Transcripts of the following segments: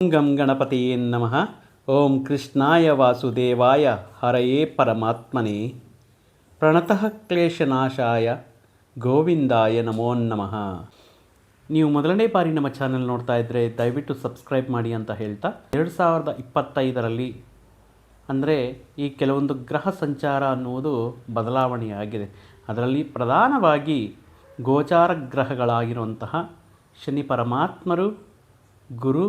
ಗಂ ಗಣಪತಿಯೇ ನಮಃ ಓಂ ಕೃಷ್ಣಾಯ ವಾಸುದೇವಾಯ ಹರಯೇ ಪರಮಾತ್ಮನೇ ಪ್ರಣತಃ ಕ್ಲೇಶನಾಶಾಯ ಗೋವಿಂದಾಯ ನಮೋ ನಮಃ ನೀವು ಮೊದಲನೇ ಬಾರಿ ನಮ್ಮ ಚಾನೆಲ್ ನೋಡ್ತಾ ಇದ್ದರೆ ದಯವಿಟ್ಟು ಸಬ್ಸ್ಕ್ರೈಬ್ ಮಾಡಿ ಅಂತ ಹೇಳ್ತಾ, ಎರಡು ಸಾವಿರದ ಇಪ್ಪತ್ತೈದರಲ್ಲಿ ಅಂದರೆ ಈ ಕೆಲವೊಂದು ಗ್ರಹ ಸಂಚಾರ ಅನ್ನುವುದು ಬದಲಾವಣೆಯಾಗಿದೆ. ಅದರಲ್ಲಿ ಪ್ರಧಾನವಾಗಿ ಗೋಚಾರ ಗ್ರಹಗಳಾಗಿರುವಂತಹ ಶನಿ ಪರಮಾತ್ಮರು, ಗುರು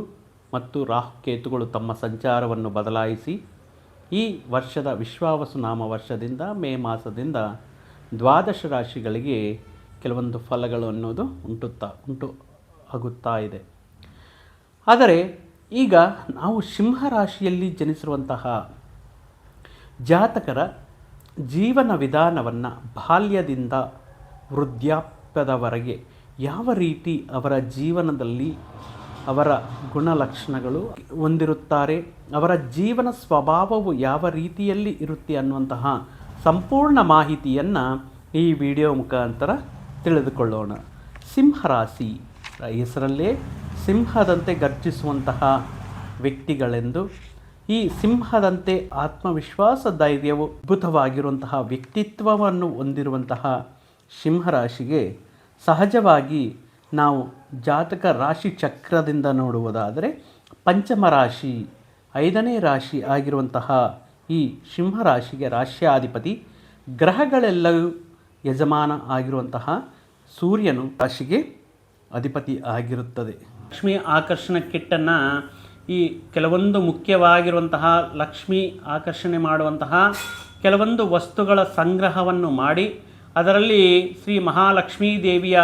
ಮತ್ತು ರಾಹುಕೇತುಗಳು ತಮ್ಮ ಸಂಚಾರವನ್ನು ಬದಲಾಯಿಸಿ, ಈ ವರ್ಷದ ವಿಶ್ವಾವಸು ನಾಮ ವರ್ಷದಿಂದ, ಮೇ ಮಾಸದಿಂದ ದ್ವಾದಶ ರಾಶಿಗಳಿಗೆ ಕೆಲವೊಂದು ಫಲಗಳು ಅನ್ನೋದು ಉಂಟುತ್ತಾ, ಉಂಟು ಆಗುತ್ತಾ ಇದೆ. ಆದರೆ ಈಗ ನಾವು ಸಿಂಹ ರಾಶಿಯಲ್ಲಿ ಜನಿಸಿರುವಂತಹ ಜಾತಕರ ಜೀವನ ವಿಧಾನವನ್ನು ಬಾಲ್ಯದಿಂದ ವೃದ್ಧಾಪ್ಯದವರೆಗೆ ಯಾವ ರೀತಿ ಅವರ ಜೀವನದಲ್ಲಿ ಅವರ ಗುಣಲಕ್ಷಣಗಳು ಹೊಂದಿರುತ್ತಾರೆ. ಅವರ ಜೀವನ ಸ್ವಭಾವವು ಯಾವ ರೀತಿಯಲ್ಲಿ ಇರುತ್ತೆ ಅನ್ನುವಂತಹ ಸಂಪೂರ್ಣ ಮಾಹಿತಿಯನ್ನು ಈ ವಿಡಿಯೋ ಮುಖಾಂತರ ತಿಳಿದುಕೊಳ್ಳೋಣ. ಸಿಂಹರಾಶಿ ಹೆಸರಲ್ಲೇ ಸಿಂಹದಂತೆ ಗರ್ಜಿಸುವಂತಹ ವ್ಯಕ್ತಿಗಳೆಂದು. ಈ ಸಿಂಹದಂತೆ ಆತ್ಮವಿಶ್ವಾಸ, ಧೈರ್ಯವು ಅದ್ಭುತವಾಗಿರುವಂತಹ ವ್ಯಕ್ತಿತ್ವವನ್ನು ಹೊಂದಿರುವಂತಹ ಸಿಂಹರಾಶಿಗೆ ಸಹಜವಾಗಿ ನಾವು ಜಾತಕ ರಾಶಿ ಚಕ್ರದಿಂದ ನೋಡುವುದಾದರೆ ಪಂಚಮ ರಾಶಿ, ಐದನೇ ರಾಶಿ ಆಗಿರುವಂತಹ ಈ ಸಿಂಹರಾಶಿಗೆ ರಾಶ್ಯಾಧಿಪತಿ, ಗ್ರಹಗಳೆಲ್ಲವೂ ಯಜಮಾನ ಆಗಿರುವಂತಹ ಸೂರ್ಯನು ರಾಶಿಗೆ ಅಧಿಪತಿ ಆಗಿರುತ್ತದೆ. ಲಕ್ಷ್ಮಿ ಆಕರ್ಷಣ ಕಿಟ್ಟನ್ನು ಈ ಕೆಲವೊಂದು ಮುಖ್ಯವಾಗಿರುವಂತಹ ಲಕ್ಷ್ಮಿ ಆಕರ್ಷಣೆ ಮಾಡುವಂತಹ ಕೆಲವೊಂದು ವಸ್ತುಗಳ ಸಂಗ್ರಹವನ್ನು ಮಾಡಿ ಅದರಲ್ಲಿ ಶ್ರೀ ಮಹಾಲಕ್ಷ್ಮೀ ದೇವಿಯ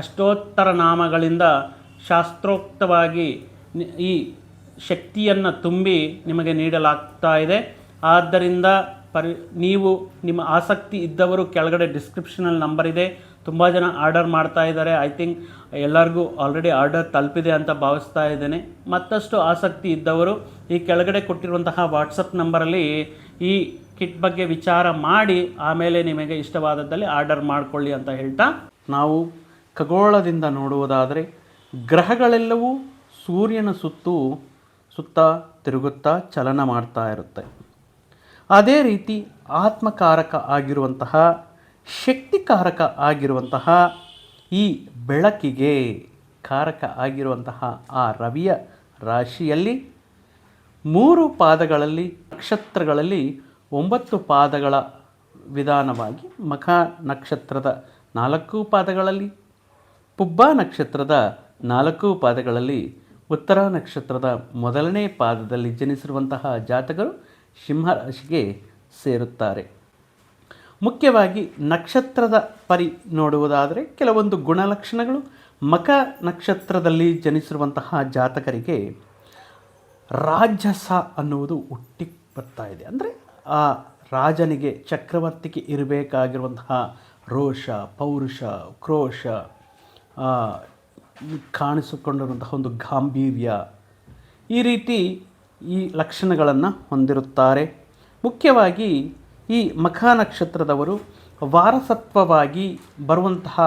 ಅಷ್ಟೋತ್ತರ ನಾಮಗಳಿಂದ ಶಾಸ್ತ್ರೋಕ್ತವಾಗಿ ಈ ಶಕ್ತಿಯನ್ನು ತುಂಬಿ ನಿಮಗೆ ನೀಡಲಾಗ್ತಾ ಇದೆ. ಆದ್ದರಿಂದ ಪರಿ, ನೀವು ನಿಮ್ಮ ಆಸಕ್ತಿ ಇದ್ದವರು ಕೆಳಗಡೆ ಡಿಸ್ಕ್ರಿಪ್ಷನಲ್ಲಿ ನಂಬರ್ ಇದೆ. ತುಂಬ ಜನ ಆರ್ಡರ್ ಮಾಡ್ತಾ ಇದ್ದಾರೆ. ಐ ಥಿಂಕ್ ಎಲ್ಲರಿಗೂ ಆಲ್ರೆಡಿ ಆರ್ಡರ್ ತಲುಪಿದೆ ಅಂತ ಭಾವಿಸ್ತಾ ಇದ್ದೇನೆ. ಮತ್ತಷ್ಟು ಆಸಕ್ತಿ ಇದ್ದವರು ಈ ಕೆಳಗಡೆ ಕೊಟ್ಟಿರುವಂತಹ ವಾಟ್ಸಪ್ ನಂಬರಲ್ಲಿ ಈ ಕಿಟ್ ಬಗ್ಗೆ ವಿಚಾರ ಮಾಡಿ ಆಮೇಲೆ ನಿಮಗೆ ಇಷ್ಟವಾದದ್ದಲ್ಲಿ ಆರ್ಡರ್ ಮಾಡಿಕೊಳ್ಳಿ ಅಂತ ಹೇಳ್ತಾ ನಾವು ಖಗೋಳದಿಂದ ನೋಡುವುದಾದರೆ ಗ್ರಹಗಳೆಲ್ಲವೂ ಸೂರ್ಯನ ಸುತ್ತು ಸುತ್ತ ತಿರುಗುತ್ತಾ ಚಲನ ಮಾಡ್ತಾ ಇರುತ್ತೆ. ಅದೇ ರೀತಿ ಆತ್ಮಕಾರಕ ಆಗಿರುವಂತಹ, ಶಕ್ತಿಕಾರಕ ಆಗಿರುವಂತಹ ಈ ಬೆಳಕಿಗೆ ಕಾರಕ ಆಗಿರುವಂತಹ ಆ ರವಿಯ ರಾಶಿಯಲ್ಲಿ ಮೂರು ಪಾದಗಳಲ್ಲಿ, ನಕ್ಷತ್ರಗಳಲ್ಲಿ ಒಂಬತ್ತು ಪಾದಗಳ ವಿಧಾನವಾಗಿ ಮಖ ನಕ್ಷತ್ರದ ನಾಲ್ಕು ಪಾದಗಳಲ್ಲಿ ಪುಬ್ಬ ನಕ್ಷತ್ರದ ನಾಲ್ಕು ಪಾದಗಳಲ್ಲಿ ಉತ್ತರ ನಕ್ಷತ್ರದ ಮೊದಲನೇ ಪಾದದಲ್ಲಿ ಜನಿಸಿರುವಂತಹ ಜಾತಕರು ಸಿಂಹರಾಶಿಗೆ ಸೇರುತ್ತಾರೆ. ಮುಖ್ಯವಾಗಿ ನಕ್ಷತ್ರದ ಪರಿ ನೋಡುವುದಾದರೆ ಕೆಲವೊಂದು ಗುಣಲಕ್ಷಣಗಳು ಮಕ ನಕ್ಷತ್ರದಲ್ಲಿ ಜನಿಸಿರುವಂತಹ ಜಾತಕರಿಗೆ ರಾಜಸ ಅನ್ನುವುದು ಹುಟ್ಟಿ ಬರ್ತಾ ಇದೆ. ಅಂದರೆ ಆ ರಾಜನಿಗೆ ಚಕ್ರವರ್ತಿಗೆ ಇರಬೇಕಾಗಿರುವಂತಹ ರೋಷ, ಪೌರುಷ, ಕ್ರೋಶ ಕಾಣಿಸಿಕೊಂಡಿರುವಂತಹ ಒಂದು ಗಾಂಭೀರ್ಯ ಈ ರೀತಿ ಈ ಲಕ್ಷಣಗಳನ್ನು ಹೊಂದಿರುತ್ತಾರೆ. ಮುಖ್ಯವಾಗಿ ಈ ಮಖ ನಕ್ಷತ್ರದವರು ವಾರಸತ್ವವಾಗಿ ಬರುವಂತಹ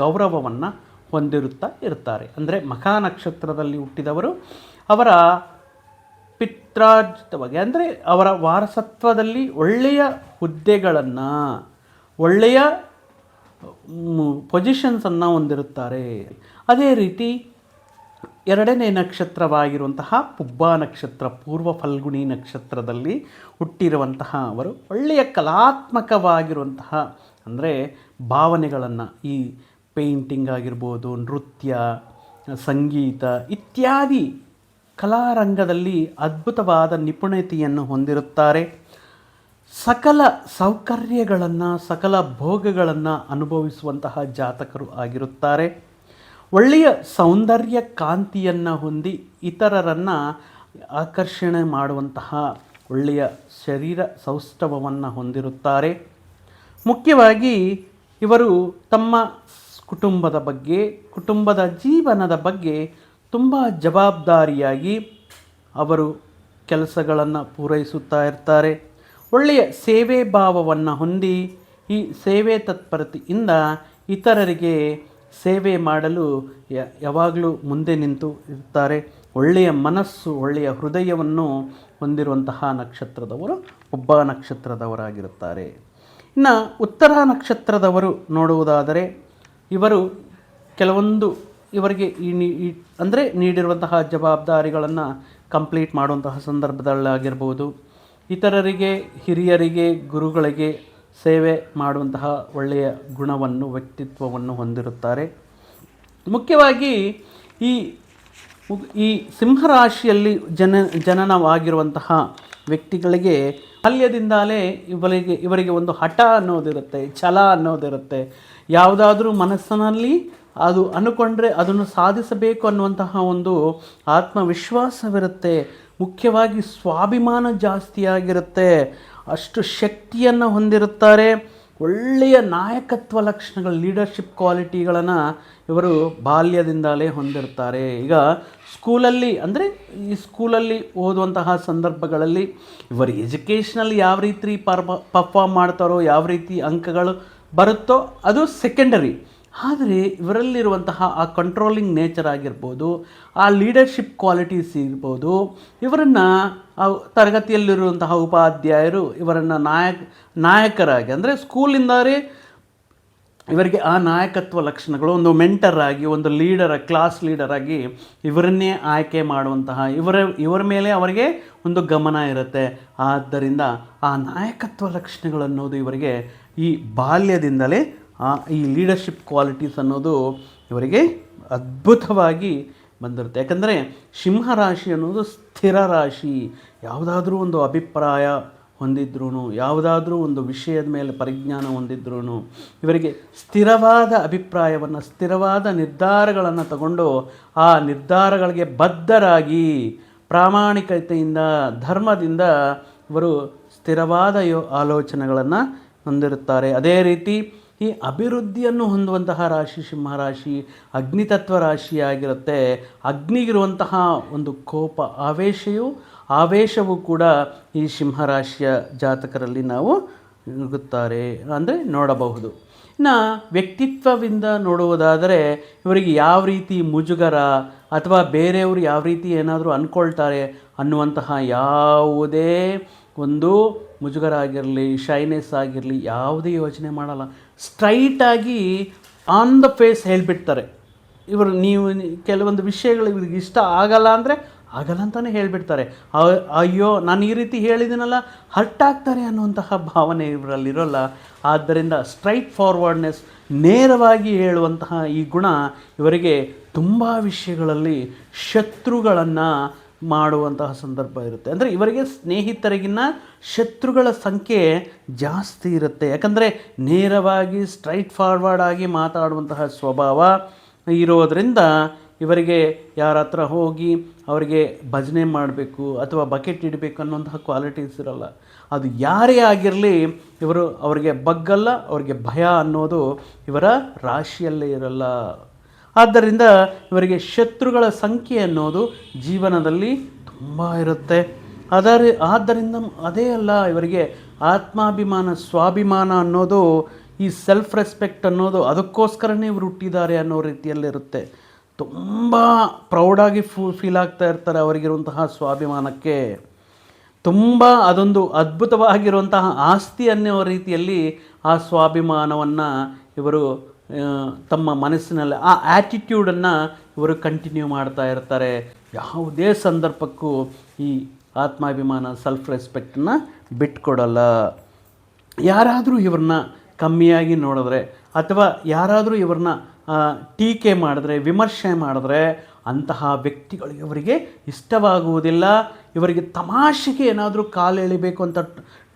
ಗೌರವವನ್ನು ಹೊಂದಿರುತ್ತಾ ಇರ್ತಾರೆ ಅಂದರೆ ಮಖ ನಕ್ಷತ್ರದಲ್ಲಿ ಹುಟ್ಟಿದವರು ಅವರ ಪಿತ್ರಾರ್ಜಿತವಾಗಿ, ಅಂದರೆ ಅವರ ವಾರಸತ್ವದಲ್ಲಿ ಒಳ್ಳೆಯ ಹುದ್ದೆಗಳನ್ನು, ಒಳ್ಳೆಯ ಪೊಸಿಷನ್ಸನ್ನು ಹೊಂದಿರುತ್ತಾರೆ. ಅದೇ ರೀತಿ ಎರಡನೇ ನಕ್ಷತ್ರವಾಗಿರುವಂತಹ ಪುಬ್ಬ ನಕ್ಷತ್ರ, ಪೂರ್ವ ಫಲ್ಗುಣಿ ನಕ್ಷತ್ರದಲ್ಲಿ ಹುಟ್ಟಿರುವಂತಹ ಅವರು ಒಳ್ಳೆಯ ಕಲಾತ್ಮಕವಾಗಿರುವಂತಹ ಅಂದರೆ ಭಾವನೆಗಳನ್ನು, ಈ ಪೇಂಟಿಂಗ್ ಆಗಿರ್ಬೋದು, ನೃತ್ಯ, ಸಂಗೀತ ಇತ್ಯಾದಿ ಕಲಾರಂಗದಲ್ಲಿ ಅದ್ಭುತವಾದ ನಿಪುಣತೆಯನ್ನು ಹೊಂದಿರುತ್ತಾರೆ. ಸಕಲ ಸೌಕರ್ಯಗಳನ್ನು, ಸಕಲ ಭೋಗಗಳನ್ನು ಅನುಭವಿಸುವಂತಹ ಜಾತಕರು ಆಗಿರುತ್ತಾರೆ. ಒಳ್ಳೆಯ ಸೌಂದರ್ಯ ಕಾಂತಿಯನ್ನು ಹೊಂದಿ ಇತರರನ್ನು ಆಕರ್ಷಣೆ ಮಾಡುವಂತಹ ಒಳ್ಳೆಯ ಶರೀರ ಸೌಷ್ಠವವನ್ನು ಹೊಂದಿರುತ್ತಾರೆ. ಮುಖ್ಯವಾಗಿ ಇವರು ತಮ್ಮ ಕುಟುಂಬದ ಬಗ್ಗೆ, ಕುಟುಂಬದ ಜೀವನದ ಬಗ್ಗೆ ತುಂಬ ಜವಾಬ್ದಾರಿಯಾಗಿ ಅವರು ಕೆಲಸಗಳನ್ನು ಪೂರೈಸುತ್ತಾ ಇರ್ತಾರೆ. ಒಳ್ಳೆಯ ಸೇವೆ ಭಾವವನ್ನು ಹೊಂದಿ ಈ ಸೇವೆ ತತ್ಪರತೆಯಿಂದ ಇತರರಿಗೆ ಸೇವೆ ಮಾಡಲು ಯಾವಾಗಲೂ ಮುಂದೆ ನಿಂತು ಇರ್ತಾರೆ. ಒಳ್ಳೆಯ ಮನಸ್ಸು, ಒಳ್ಳೆಯ ಹೃದಯವನ್ನು ಹೊಂದಿರುವಂತಹ ನಕ್ಷತ್ರದವರು ಒಬ್ಬ ನಕ್ಷತ್ರದವರಾಗಿರುತ್ತಾರೆ. ಇನ್ನು ಉತ್ತರ ನಕ್ಷತ್ರದವರು ನೋಡುವುದಾದರೆ, ಇವರು ಕೆಲವೊಂದು ಇವರಿಗೆ ಈ ಅಂದರೆ ನೀಡಿರುವಂತಹ ಜವಾಬ್ದಾರಿಗಳನ್ನು ಕಂಪ್ಲೀಟ್ ಮಾಡುವಂತಹ ಸಂದರ್ಭದಲ್ಲಾಗಿರ್ಬೋದು. ಇತರರಿಗೆ, ಹಿರಿಯರಿಗೆ, ಗುರುಗಳಿಗೆ ಸೇವೆ ಮಾಡುವಂತಹ ಒಳ್ಳೆಯ ಗುಣವನ್ನು, ವ್ಯಕ್ತಿತ್ವವನ್ನು ಹೊಂದಿರುತ್ತಾರೆ. ಮುಖ್ಯವಾಗಿ ಈ ಈ ಸಿಂಹರಾಶಿಯಲ್ಲಿ ಜನ, ಜನನವಾಗಿರುವಂತಹ ವ್ಯಕ್ತಿಗಳಿಗೆ ಬಾಲ್ಯದಿಂದಲೇ ಇವರಿಗೆ ಇವರಿಗೆ ಒಂದು ಹಠ ಅನ್ನೋದಿರುತ್ತೆ, ಛಲ ಅನ್ನೋದಿರುತ್ತೆ. ಯಾವುದಾದ್ರೂ ಮನಸ್ಸಿನಲ್ಲಿ ಅದು ಅನ್ಕೊಂಡ್ರೆ ಅದನ್ನು ಸಾಧಿಸಬೇಕು ಅನ್ನುವಂತಹ ಒಂದು ಆತ್ಮವಿಶ್ವಾಸವಿರುತ್ತೆ. ಮುಖ್ಯವಾಗಿ ಸ್ವಾಭಿಮಾನ ಜಾಸ್ತಿಯಾಗಿರುತ್ತೆ. ಅಷ್ಟು ಶಕ್ತಿಯನ್ನು ಹೊಂದಿರುತ್ತಾರೆ. ಒಳ್ಳೆಯ ನಾಯಕತ್ವ ಲಕ್ಷಣಗಳು ಲೀಡರ್ಶಿಪ್ ಕ್ವಾಲಿಟಿಗಳನ್ನು ಇವರು ಬಾಲ್ಯದಿಂದಲೇ ಹೊಂದಿರ್ತಾರೆ ಈಗ ಸ್ಕೂಲಲ್ಲಿ ಅಂದರೆ ಈ ಸ್ಕೂಲಲ್ಲಿ ಓದುವಂತಹ ಸಂದರ್ಭಗಳಲ್ಲಿ ಇವರು ಎಜುಕೇಷನಲ್ಲಿ ಯಾವ ರೀತಿ ಪರ್ಫ, ಪರ್ಫಾರ್ಮ್ ಮಾಡ್ತಾರೋ, ಯಾವ ರೀತಿ ಅಂಕಗಳು ಬರುತ್ತೋ ಅದು ಸೆಕೆಂಡರಿ ಆದರೆ ಇವರಲ್ಲಿರುವಂತಹ ಆ ಕಂಟ್ರೋಲಿಂಗ್ ನೇಚರ್ ಆಗಿರ್ಬೋದು, ಆ ಲೀಡರ್ಶಿಪ್ ಕ್ವಾಲಿಟೀಸ್ ಇರ್ಬೋದು, ಇವರನ್ನು ತರಗತಿಯಲ್ಲಿರುವಂತಹ ಉಪಾಧ್ಯಾಯರು, ಇವರನ್ನು ನಾಯಕ, ನಾಯಕರಾಗಿ ಅಂದರೆ ಸ್ಕೂಲಿಂದಲೇ ಇವರಿಗೆ ಆ ನಾಯಕತ್ವ ಲಕ್ಷಣಗಳು, ಒಂದು ಮೆಂಟರ್ ಆಗಿ, ಒಂದು ಲೀಡರ್ ಕ್ಲಾಸ್ ಲೀಡರ್ ಆಗಿ ಇವರನ್ನೇ ಆಯ್ಕೆ ಮಾಡುವಂತಹ, ಇವರ ಇವರ ಮೇಲೆ ಅವರಿಗೆ ಒಂದು ಗಮನ ಇರುತ್ತೆ. ಆದ್ದರಿಂದ ಆ ನಾಯಕತ್ವ ಲಕ್ಷಣಗಳನ್ನೋದು ಇವರಿಗೆ ಈ ಬಾಲ್ಯದಿಂದಲೇ ಈ ಲೀಡರ್ಶಿಪ್ ಕ್ವಾಲಿಟೀಸ್ ಅನ್ನೋದು ಇವರಿಗೆ ಅದ್ಭುತವಾಗಿ ಬಂದಿರುತ್ತೆ. ಯಾಕಂದರೆ ಸಿಂಹರಾಶಿ ಅನ್ನೋದು ಸ್ಥಿರ ರಾಶಿ. ಯಾವುದಾದ್ರೂ ಒಂದು ಅಭಿಪ್ರಾಯ ಹೊಂದಿದ್ರೂ ಯಾವುದಾದ್ರೂ ಒಂದು ವಿಷಯದ ಮೇಲೆ ಪರಿಜ್ಞಾನ ಹೊಂದಿದ್ರೂ ಇವರಿಗೆ ಸ್ಥಿರವಾದ ಅಭಿಪ್ರಾಯವನ್ನು, ಸ್ಥಿರವಾದ ನಿರ್ಧಾರಗಳನ್ನು ತಗೊಂಡು ಆ ನಿರ್ಧಾರಗಳಿಗೆ ಬದ್ಧರಾಗಿ, ಪ್ರಾಮಾಣಿಕತೆಯಿಂದ, ಧರ್ಮದಿಂದ ಇವರು ಸ್ಥಿರವಾದ ಯೋ, ಆಲೋಚನೆಗಳನ್ನು ಹೊಂದಿರುತ್ತಾರೆ. ಅದೇ ರೀತಿ ಈ ಅಭಿವೃದ್ಧಿಯನ್ನು ಹೊಂದುವಂತಹ ರಾಶಿ ಸಿಂಹರಾಶಿ ಅಗ್ನಿತತ್ವ ರಾಶಿಯಾಗಿರುತ್ತೆ. ಅಗ್ನಿಗಿರುವಂತಹ ಒಂದು ಕೋಪ ಆವೇಶವು ಆವೇಶವು ಕೂಡ ಈ ಸಿಂಹರಾಶಿಯ ಜಾತಕರಲ್ಲಿ ನಾವು ನುಗ್ಗುತ್ತಾರೆ ಅಂದರೆ ನೋಡಬಹುದು. ಇನ್ನು ವ್ಯಕ್ತಿತ್ವದಿಂದ ನೋಡುವುದಾದರೆ ಇವರಿಗೆ ಯಾವ ರೀತಿ ಮುಜುಗರ ಅಥವಾ ಬೇರೆಯವರು ಯಾವ ರೀತಿ ಏನಾದರೂ ಅಂದ್ಕೊಳ್ತಾರೆ ಅನ್ನುವಂತಹ ಯಾವುದೇ ಒಂದು ಮುಜುಗರ ಆಗಿರಲಿ ಶೈನೆಸ್ ಆಗಿರಲಿ, ಯಾವುದೇ ಯೋಚನೆ ಮಾಡಲ್ಲ. ಸ್ಟ್ರೈಟಾಗಿ ಆನ್ ದ ಫೇಸ್ ಹೇಳಿಬಿಡ್ತಾರೆ. ಇವರು ನೀವು ಕೆಲವೊಂದು ವಿಷಯಗಳು ಇವ್ರಿಗೆ ಇಷ್ಟ ಆಗಲ್ಲ ಅಂದರೆ ಆಗಲ್ಲ ಅಂತಲೇ ಹೇಳಿಬಿಡ್ತಾರೆ. ಅಯ್ಯೋ, ನಾನು ಈ ರೀತಿ ಹೇಳಿದ್ದೀನಲ್ಲ ಹರ್ಟ್ ಆಗ್ತಾರೆ ಅನ್ನುವಂತಹ ಭಾವನೆ ಇವರಲ್ಲಿರೋಲ್ಲ. ಆದ್ದರಿಂದ ಸ್ಟ್ರೈಟ್ ಫಾರ್ವರ್ಡ್ನೆಸ್ ನೇರವಾಗಿ ಹೇಳುವಂತಹ ಈ ಗುಣ ಇವರಿಗೆ ತುಂಬ ವಿಷಯಗಳಲ್ಲಿ ಶತ್ರುಗಳನ್ನು ಮಾಡುವಂತಹ ಸಂದರ್ಭ ಇರುತ್ತೆ. ಅಂದರೆ ಇವರಿಗೆ ಸ್ನೇಹಿತರಿಗಿನ್ನ ಶತ್ರುಗಳ ಸಂಖ್ಯೆ ಜಾಸ್ತಿ ಇರುತ್ತೆ. ಯಾಕಂದರೆ ನೇರವಾಗಿ ಸ್ಟ್ರೈಟ್ ಫಾರ್ವರ್ಡ್ ಆಗಿ ಮಾತಾಡುವಂತಹ ಸ್ವಭಾವ ಇರೋದರಿಂದ ಇವರಿಗೆ ಯಾರ ಹತ್ರ ಹೋಗಿ ಅವರಿಗೆ ಭಜನೆ ಮಾಡಬೇಕು ಅಥವಾ ಬಕೆಟ್ ಇಡಬೇಕು ಅನ್ನುವಂತಹ ಕ್ವಾಲಿಟೀಸ್ ಇರಲ್ಲ. ಅದು ಯಾರೇ ಆಗಿರಲಿ ಇವರು ಅವರಿಗೆ ಬಗ್ಗಲ್ಲ, ಅವರಿಗೆ ಭಯ ಅನ್ನೋದು ಇವರ ರಾಶಿಯಲ್ಲೇ ಇರಲ್ಲ. ಆದ್ದರಿಂದ ಇವರಿಗೆ ಶತ್ರುಗಳ ಸಂಖ್ಯೆ ಅನ್ನೋದು ಜೀವನದಲ್ಲಿ ತುಂಬ ಇರುತ್ತೆ. ಅದರ ಆದ್ದರಿಂದ ಅದೇ ಅಲ್ಲ, ಇವರಿಗೆ ಆತ್ಮಾಭಿಮಾನ, ಸ್ವಾಭಿಮಾನ ಅನ್ನೋದು, ಈ ಸೆಲ್ಫ್ ರೆಸ್ಪೆಕ್ಟ್ ಅನ್ನೋದು ಅದಕ್ಕೋಸ್ಕರನೇ ಇವರು ಹುಟ್ಟಿದ್ದಾರೆ ಅನ್ನೋ ರೀತಿಯಲ್ಲಿರುತ್ತೆ ತುಂಬ ಪ್ರೌಡಾಗಿ ಫೂ ಫೀಲ್ ಆಗ್ತಾ ಇರ್ತಾರೆ ಅವರಿಗಿರುವಂತಹ ಸ್ವಾಭಿಮಾನಕ್ಕೆ. ತುಂಬ ಅದೊಂದು ಅದ್ಭುತವಾಗಿರುವಂತಹ ಆಸ್ತಿ ಅನ್ನೋ ರೀತಿಯಲ್ಲಿ ಆ ಸ್ವಾಭಿಮಾನವನ್ನು ಇವರು ತಮ್ಮ ಮನಸ್ಸಿನಲ್ಲಿ ಆ ಆ್ಯಟಿಟ್ಯೂಡನ್ನು ಇವರು ಕಂಟಿನ್ಯೂ ಮಾಡ್ತಾ ಇರ್ತಾರೆ. ಯಾವುದೇ ಸಂದರ್ಭಕ್ಕೂ ಈ ಆತ್ಮಾಭಿಮಾನ ಸೆಲ್ಫ್ ರೆಸ್ಪೆಕ್ಟನ್ನು ಬಿಟ್ಕೊಡಲ್ಲ. ಯಾರಾದರೂ ಇವ್ರನ್ನ ಕಮ್ಮಿಯಾಗಿ ನೋಡಿದ್ರೆ ಅಥವಾ ಯಾರಾದರೂ ಇವ್ರನ್ನ ಟೀಕೆ ಮಾಡಿದ್ರೆ, ವಿಮರ್ಶೆ ಮಾಡಿದ್ರೆ ಅಂತಹ ವ್ಯಕ್ತಿಗಳು ಇವರಿಗೆ ಇಷ್ಟವಾಗುವುದಿಲ್ಲ. ಇವರಿಗೆ ತಮಾಷೆಗೆ ಏನಾದರೂ ಕಾಲು ಎಳಿಬೇಕು ಅಂತ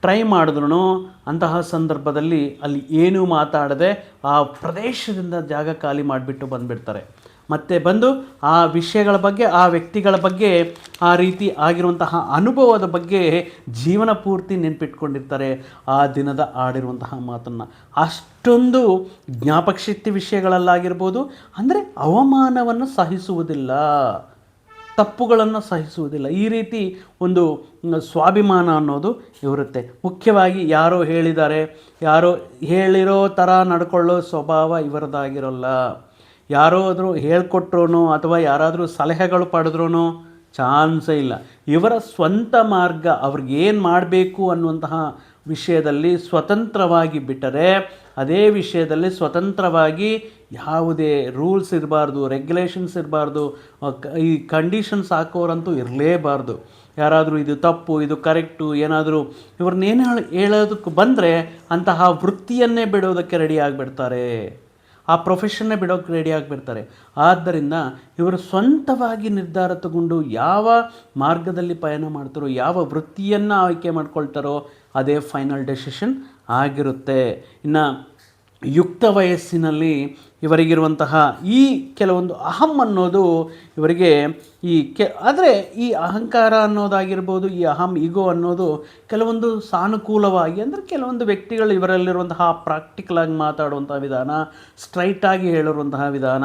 ಟ್ರೈ ಮಾಡಿದ್ರು ಅಂತಹ ಸಂದರ್ಭದಲ್ಲಿ ಅಲ್ಲಿ ಏನೂ ಮಾತಾಡದೆ ಆ ಪ್ರದೇಶದಿಂದ ಜಾಗ ಖಾಲಿ ಮಾಡಿಬಿಟ್ಟು ಬಂದುಬಿಡ್ತಾರೆ. ಮತ್ತು ಬಂದು ಆ ವಿಷಯಗಳ ಬಗ್ಗೆ, ಆ ವ್ಯಕ್ತಿಗಳ ಬಗ್ಗೆ, ಆ ರೀತಿ ಆಗಿರುವಂತಹ ಅನುಭವದ ಬಗ್ಗೆ ಜೀವನ ಪೂರ್ತಿ ನೆನ್ಪಿಟ್ಕೊಂಡಿರ್ತಾರೆ ಆ ದಿನದ ಆಡಿರುವಂತಹ ಮಾತನ್ನು. ಅಷ್ಟೊಂದು ಜ್ಞಾಪಕಶಕ್ತಿ ವಿಷಯಗಳಲ್ಲಾಗಿರ್ಬೋದು, ಅಂದರೆ ಅವಮಾನವನ್ನು ಸಹಿಸುವುದಿಲ್ಲ. ತಪ್ಪುಗಳನ್ನು ಸಹಿಸುವುದಿಲ್ಲ. ಈ ರೀತಿ ಒಂದು ಸ್ವಾಭಿಮಾನ ಅನ್ನೋದು ಇರುತ್ತೆ. ಮುಖ್ಯವಾಗಿ ಯಾರೋ ಹೇಳಿದ್ದಾರೆ, ಯಾರೋ ಹೇಳಿರೋ ಥರ ನಡ್ಕೊಳ್ಳೋ ಸ್ವಭಾವ ಇವರದಾಗಿರೋಲ್ಲ. ಆದರೂ ಹೇಳ್ಕೊಟ್ರು ಅಥವಾ ಯಾರಾದರೂ ಸಲಹೆಗಳು ಪಡೆದ್ರೂ ಚಾನ್ಸೇ ಇಲ್ಲ. ಇವರ ಸ್ವಂತ ಮಾರ್ಗ ಅವ್ರಿಗೇನು ಮಾಡಬೇಕು ಅನ್ನುವಂತಹ ವಿಷಯದಲ್ಲಿ ಸ್ವತಂತ್ರವಾಗಿ ಬಿಟ್ಟರೆ ಅದೇ ವಿಷಯದಲ್ಲಿ ಸ್ವತಂತ್ರವಾಗಿ ಯಾವುದೇ ರೂಲ್ಸ್ ಇರಬಾರ್ದು, ರೆಗ್ಯುಲೇಷನ್ಸ್ ಇರಬಾರ್ದು ಈ ಕಂಡೀಷನ್ಸ್ ಹಾಕೋರಂತೂ ಇರಲೇಬಾರ್ದು. ಯಾರಾದರೂ ಇದು ತಪ್ಪು, ಇದು ಕರೆಕ್ಟು, ಏನಾದರೂ ಇವ್ರನ್ನೇನು ಹೇಳಿ, ಹೇಳೋದಕ್ಕೆ ಬಂದರೆ ಅಂತಹ ವೃತ್ತಿಯನ್ನೇ ಬಿಡೋದಕ್ಕೆ ರೆಡಿ ಆಗಿಬಿಡ್ತಾರೆ. ಆ ಪ್ರೊಫೆಷನ್ನೇ ಬಿಡೋಕ್ಕೆ ರೆಡಿ ಆಗಿಬಿಡ್ತಾರೆ. ಆದ್ದರಿಂದ ಇವರು ಸ್ವಂತವಾಗಿ ನಿರ್ಧಾರ ತಗೊಂಡು ಯಾವ ಮಾರ್ಗದಲ್ಲಿ ಪಯಣ ಮಾಡ್ತಾರೋ, ಯಾವ ವೃತ್ತಿಯನ್ನು ಆಯ್ಕೆ ಮಾಡ್ಕೊಳ್ತಾರೋ, ಅದೇ ಫೈನಲ್ ಡೆಸಿಷನ್ ಆಗಿರುತ್ತೆ. ಇನ್ನು ಯುಕ್ತ ವಯಸ್ಸಿನಲ್ಲಿ ಇವರಿಗಿರುವಂತಹ ಈ ಕೆಲವೊಂದು ಅಹಂ ಅನ್ನೋದು ಇವರಿಗೆ ಈ ಕೆ, ಆದರೆ ಈ ಅಹಂಕಾರ ಅನ್ನೋದಾಗಿರ್ಬೋದು, ಈ ಅಹಂ ಈಗೋ ಅನ್ನೋದು ಕೆಲವೊಂದು ಸಾನುಕೂಲವಾಗಿ, ಅಂದರೆ ಕೆಲವೊಂದು ವ್ಯಕ್ತಿಗಳು ಇವರಲ್ಲಿರುವಂತಹ ಪ್ರಾಕ್ಟಿಕಲ್ ಆಗಿ ಮಾತಾಡುವಂತಹ ವಿಧಾನ ಸ್ಟ್ರೈಟಾಗಿ ಹೇಳಿರುವಂತಹ ವಿಧಾನ,